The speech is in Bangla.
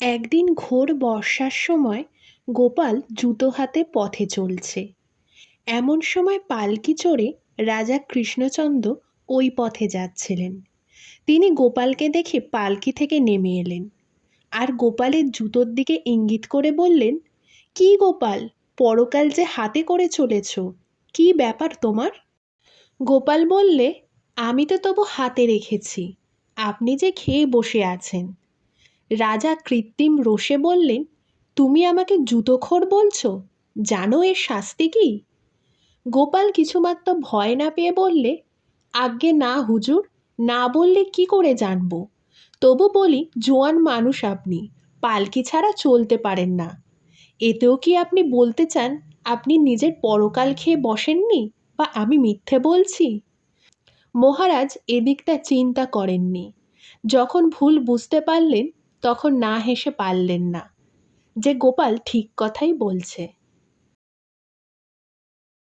একদিন ঘোর বর্ষার সময় গোপাল জুতো হাতে পথে চলছে। এমন সময় পালকি চড়ে রাজা কৃষ্ণচন্দ্র ওই পথে যাচ্ছিলেন। তিনি গোপালকে দেখে পালকি থেকে নেমে এলেন। আর গোপালের জুতোর দিকে ইঙ্গিত করে বললেন, কি গোপাল, পরকাল যে হাতে করে চলেছ, কি ব্যাপার তোমার? গোপাল বললে, আমি তো তবু হাতে রেখেছি, আপনি যে খেয়ে বসে আছেন রাজা কৃত্রিম রোষে বললেন, তুমি আমাকে জুতোখোর বলছ? জানো এর শাস্তি কি? গোপাল কিছুমাত্র ভয় না পেয়ে বললে, আজ্ঞে না হুজুর, না বললে কি করে জানব? তবু বলি, জোয়ান মানুষ আপনি, পালকি ছাড়া চলতে পারেন না। এতেও কি আপনি বলতে চান, আপনি নিজের পরকাল খেয়ে বসেননি বা আমি মিথ্যে বলছি? মহারাজ এদিকটা চিন্তা করেননি। যখন ভুল বুঝতে পারলেন তখন না হেসে পারলেন না। যে গোপাল ঠিক কথাই বলছে।